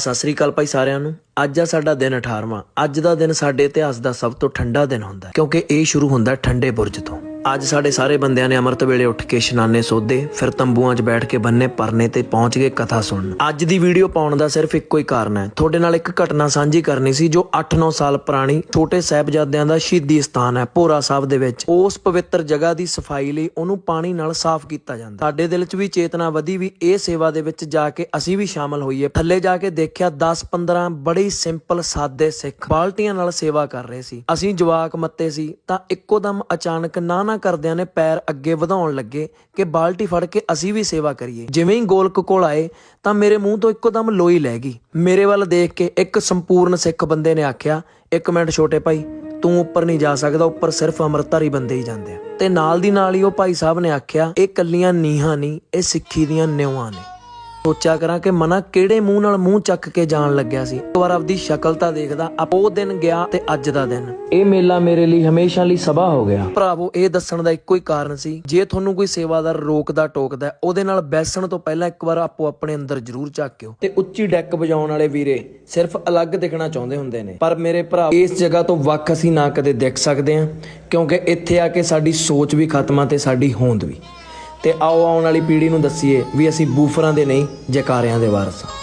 ਸਤਿ ਸ੍ਰੀ ਅਕਾਲ ਭਾਈ ਸਾਰਿਆਂ ਨੂੰ। ਅੱਜ ਆ ਸਾਡਾ ਦਿਨ 18ਵਾਂ ਅੱਜ ਦਾ ਦਿਨ ਸਾਡੇ ਇਤਿਹਾਸ ਦਾ ਸਭ ਤੋਂ ਠੰਡਾ ਦਿਨ ਹੁੰਦਾ ਕਿਉਂਕਿ ਇਹ ਸ਼ੁਰੂ ਹੁੰਦਾ ਠੰਡੇ ਬੁਰਜ ਤੋਂ। ਅੱਜ ਸਾਡੇ ਸਾਰੇ ਬੰਦਿਆਂ ਨੇ ਅੰਮ੍ਰਿਤ ਵੇਲੇ ਉੱਠ ਕੇ ਇਸ਼ਨਾਨੇ ਸੋਧੇ, ਫਿਰ ਤੰਬੂਆਂ 'ਚ ਬੈਠ ਕੇ ਬੰਨੇ ਪਰਨੇ ਤੇ ਪਹੁੰਚ ਗਏ ਕਥਾ ਸੁਣਨ। ਅੱਜ ਦੀ ਵੀਡੀਓ ਪਾਉਣ ਦਾ ਸਿਰਫ ਇੱਕੋ ਹੀ ਕਾਰਨ ਹੈ। ਤੁਹਾਡੇ ਨਾਲ ਇੱਕ ਘਟਨਾ ਸਾਂਝੀ ਕਰਨੀ ਸੀ ਜੋ 8-9 ਸਾਲ ਪੁਰਾਣੀ ਛੋਟੇ ਸਾਹਿਬਜ਼ਾਦਿਆਂ ਦਾ ਸ਼ਹੀਦੀ ਸਥਾਨ ਹੈ, ਭੋਰਾ ਸਾਹਿਬ ਦੇ ਵਿੱਚ। ਉਸ ਪਵਿੱਤਰ ਜਗ੍ਹਾ ਦੀ ਸਫ਼ਾਈ ਲਈ ਉਹਨੂੰ ਪਾਣੀ ਨਾਲ ਸਾਫ਼ ਕੀਤਾ ਜਾਂਦਾ। ਸਾਡੇ ਦਿਲ 'ਚ ਵੀ ਚੇਤਨਾ ਵਧੀ ਵੀ ਇਹ ਸੇਵਾ ਦੇ ਵਿੱਚ ਜਾ ਕੇ ਅਸੀਂ ਵੀ ਸ਼ਾਮਲ ਹੋਈਏ। ਥੱਲੇ ਜਾ ਕੇ ਦੇਖਿਆ 10-15 ਬੜੇ ਸਿੰਪਲ, ਸਾਦੇ ਸਿੱਖ ਬਾਲਟੀਆਂ ਨਾਲ ਸੇਵਾ ਕਰ ਰਹੇ ਸੀ। ਅਸੀਂ ਜਵਾਕ ਮੱਤੇ ਸੀ ਤਾਂ ਇੱਕੋ ਦਮ ਅਚਾਨਕ ਨਾ ਨਾ ਕਰਦਿਆਂ ਨੇ ਪੈਰ ਅੱਗੇ ਵਧਾਉਣ ਲੱਗੇ ਕਿ ਬਾਲਟੀ ਫੜ ਕੇ ਅਸੀਂ ਵੀ ਸੇਵਾ ਕਰੀਏ। ਜਿਵੇਂ ਹੀ ਗੋਲਕ ਕੋਲ ਆਏ, ਤਾਂ ਮੇਰੇ ਮੂੰਹ ਤੋਂ ਇੱਕੋ ਦਮ ਲੋਈ ਲੈ ਗਈ। ਮੇਰੇ ਵੱਲ ਦੇਖ ਕੇ ਇੱਕ ਸੰਪੂਰਨ ਸਿੱਖ ਬੰਦੇ ਨੇ ਆਖਿਆ, ਇੱਕ ਮਿੰਟ ਛੋਟੇ ਭਾਈ, ਤੂੰ ਉੱਪਰ ਨਹੀਂ ਜਾ ਸਕਦਾ, ਉੱਪਰ ਸਿਰਫ ਅੰਮ੍ਰਿਤਧਾਰੀ ਬੰਦੇ ਹੀ ਜਾਂਦੇ ਆ। ਤੇ ਨਾਲ ਦੀ ਨਾਲ ਹੀ ਉਹ ਭਾਈ ਸਾਹਿਬ ਨੇ ਆਖਿਆ, ਇਹ ਕੱਲੀਆਂ ਨੀਹਾਂ ਨਹੀਂ, ਇਹ ਸਿੱਖੀ ਦੀਆਂ ਨਿਉਆਂ ਨੇ। ਸੋਚਿਆ ਕਰਾਂ ਕਿ ਮਨਾ ਕਿਹੜੇ ਮੂੰਹ ਨਾਲ ਮੂੰਹ ਚੱਕ ਕੇ ਜਾਣ ਲੱਗਿਆ ਸੀ। ਇੱਕ ਵਾਰ ਆਪਦੀ ਸ਼ਕਲ ਤਾਂ ਦੇਖਦਾ ਆਪ ਉਹ ਦਿਨ ਗਿਆ ਤੇ ਅੱਜ ਦਾ ਦਿਨ। ਇਹ ਮੇਲਾ ਮੇਰੇ ਲਈ ਹਮੇਸ਼ਾ ਲਈ ਸਭਾ ਹੋ ਗਿਆ। ਭਰਾਵੋ ਇਹ ਦੱਸਣ ਦਾ ਇੱਕੋ ਹੀ ਕਾਰਨ ਸੀ ਜੇ ਤੁਹਾਨੂੰ ਕੋਈ ਸੇਵਾਦਾਰ ਰੋਕਦਾ ਟੋਕਦਾ ਉਹਦੇ ਨਾਲ ਬੈਸਣ ਤੋਂ ਪਹਿਲਾਂ ਇੱਕ ਵਾਰ ਆਪੋ ਆਪਣੇ ਅੰਦਰ ਜ਼ਰੂਰ ਝਾਕਿਓ ਤੇ ਉੱਚੀ ਡੈਕ ਵਜਾਉਣ ਵਾਲੇ ਵੀਰੇ ਸਿਰਫ ਅਲੱਗ ਦਿਖਣਾ ਚਾਹੁੰਦੇ ਹੁੰਦੇ ਨੇ। ਪਰ ਮੇਰੇ ਭਰਾ ਇਸ ਜਗ੍ਹਾ ਤੋਂ ਵੱਖ ਅਸੀਂ ਨਾ ਕਦੇ ਦਿਖ ਸਕਦੇ ਹਾਂ ਕਿਉਂਕਿ ਇੱਥੇ ਆ ਕੇ ਸਾਡੀ ਸੋਚ ਵੀ ਖਤਮ ਆ ਤੇ ਸਾਡੀ ਹੋਂਦ ਵੀ। ਤੇ ਆਓ ਆਉਣ ਵਾਲੀ ਪੀੜ੍ਹੀ ਨੂੰ ਦੱਸੀਏ ਵੀ ਅਸੀਂ ਬੂਫਰਾਂ ਦੇ ਨਹੀਂ, ਜੈਕਾਰਿਆਂ ਦੇ ਵਾਰਸ ਹਾਂ।